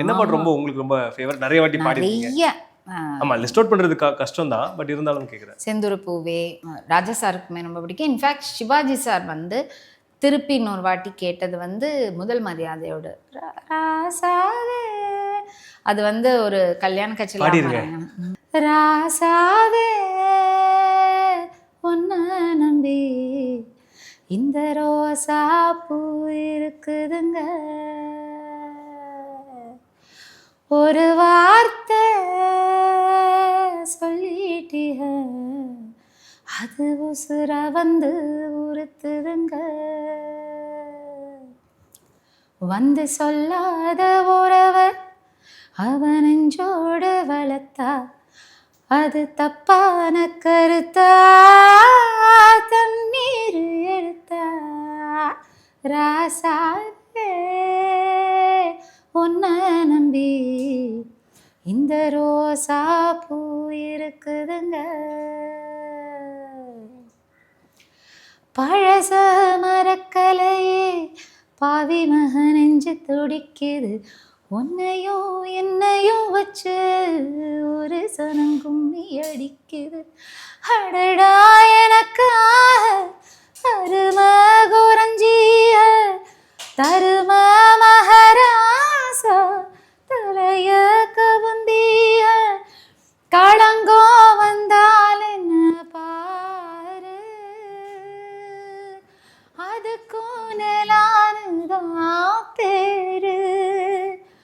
என்ன பாட்டு ரொம்ப உங்களுக்கு ரொம்ப ஃபேவரட் நிறைய வாட்டி ஆ, ஆமா லிஸ்ட் அவுட் பண்றது கஷ்டம் தான் பட் இருந்தாலும் கேக்குறேன். செந்தூர பூவே ராஜா சாருக்குமே ரொம்ப பிடிக்கும். இன்ஃபேக்ட் சிவாஜி சார் வந்து திருப்பி இன்னொரு வாட்டி கேட்டது வந்து முதல் மரியாதையோட அது வந்து ஒரு கல்யாண. கட்சியில் ராசாவே ஒன்ன நம்பி இந்த ரோசா பூ இருக்குதுங்க. ஒரு வார்த்தை சொல்லிட்டிய அது உசுர வந்து உறுத்துதுங்க. வந்து சொல்லாத உறவர் அவனஞ்சோடு வளர்த்தா. அது தப்பான கருத்தா. தண்ணீர் எடுத்தா. ராசா இந்த ரோசா பூ இருக்குதுங்க. பழச மரக்கலையே பாவி மக நெஞ்சு துடிக்குது. உன்னையும் என்னையும் வச்சு ஒரு சனம் கும்மி அடிக்குது. அடடா காது கோ